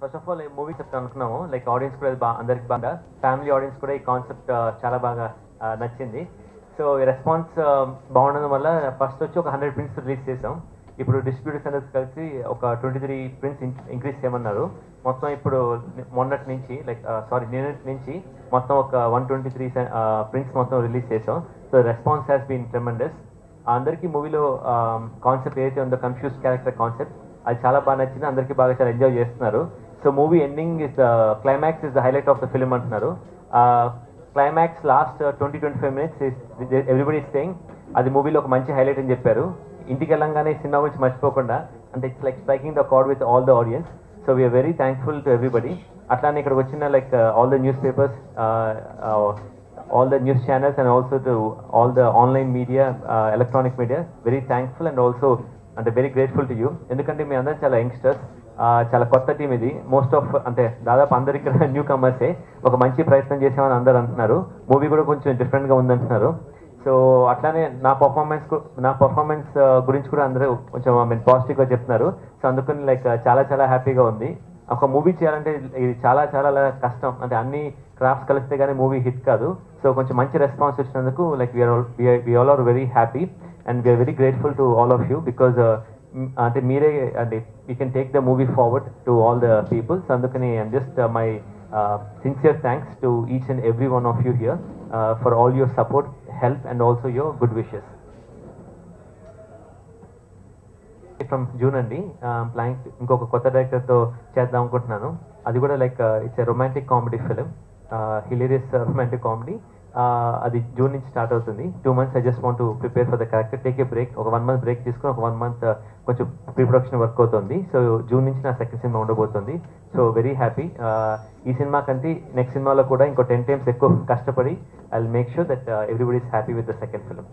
First of all movie చెప్తాను అనుకున్నాము. Like audience కూడా బాగా బా అందరికి బాగా ఫ్యామిలీ ఆడియన్స్ కూడా ఈ కాన్సెప్ట్ uh, చాలా బాగా uh, నచ్చింది. సో రెస్పాన్స్ uh, బాగుండడం వల్ల ఫస్ట్ వచ్చి ఒక హండ్రెడ్ ప్రింట్స్ రిలీజ్ చేసాం ఇప్పుడు డిస్ట్రిబ్యూటర్స్ అందరికి కలిసి ఒక ట్వంటీ త్రీ ప్రింట్స్ ఇంక్రీజ్ చేయమన్నారు. మొత్తం ఇప్పుడు మొన్నటి నుంచి లైక్ సారీ నిన్నటి నుంచి మొత్తం ఒక వన్ ట్వంటీ త్రీ ప్రింట్స్ మొత్తం రిలీజ్ చేసాం so response has been tremendous అందరికీ మూవీలో um, కాన్సెప్ట్ ఏదైతే ఉందో కన్ఫ్యూజ్ క్యారెక్టర్ కాన్సెప్ట్ అది చాలా బాగా నచ్చింది. అందరికీ బాగా చాలా ఎంజాయ్ చేస్తున్నారు. So movie ending is the climax is the highlight of the film అంటున్నారు. Climax last twenty twenty five minutes everybody staying అది మూవీలో ఒక మంచి హైలైట్ అని చెప్పారు. ఇంటికి వెళ్ళంగానే సినిమా గురించి మర్చిపోకుండా అంటే it's like striking the chord with all the audience so we're very thankful to everybody అట్లానే ఇక్కడికి వచ్చిన like all the newspapers all the news channels and also to all the online media electronic media very thankful and also అంటే very grateful to you ఎందుకంటే మీ అందరం చాలా youngsters చాలా కొత్త టీం ఇది. మోస్ట్ ఆఫ్ అంటే దాదాపు అందరు ఇక్కడ న్యూ కమర్సే ఒక మంచి ప్రయత్నం చేసామని అందరు అంటున్నారు. మూవీ కూడా కొంచెం డిఫరెంట్గా ఉందంటున్నారు. సో అట్లానే నా పర్ఫార్మెన్స్ నా పర్ఫార్మెన్స్ గురించి కూడా అందరూ కొంచెం ఐ మీన్ పాజిటివ్గా చెప్తున్నారు. సో అందుకని లైక్ చాలా చాలా హ్యాపీగా ఉంది. ఒక మూవీ చేయాలంటే ఇది చాలా చాలా కష్టం. అంటే అన్ని క్రాఫ్ట్స్ కలిస్తే కానీ మూవీ హిట్ కాదు. సో కొంచెం మంచి రెస్పాన్స్ వచ్చినందుకు like we're we all are very happy and we're very grateful to all of you because అంటే మీరే అంటే you can take the movie forward to all the peoples అందుకని I'm just my sincere thanks to each and every one of you here for all your support help and also your good wishes from June అండి planning ఇంకొక కొత్త డైరెక్టర్తో చేద్దాం అనుకుంటున్నాను. అది కూడా like it's a romantic comedy film hilarious romantic comedy అది June నుంచి స్టార్ట్ అవుతుంది. Two months I just want to prepare for the character take a break ఒక వన్ మంత్ బ్రేక్ తీసుకుని ఒక వన్ మంత్ uh, కొంచెం ప్రీ ప్రొడక్షన్ వర్క్ అవుతుంది. So June నుంచి నా సెకండ్ సినిమా ఉండబోతుంది. సో వెరీ హ్యాపీ ఈ సినిమా కంటే నెక్స్ట్ సినిమాలో కూడా ఇంకో టెన్ టైమ్స్ ఎక్కువ కష్టపడి I make sure that everybody is happy with the second film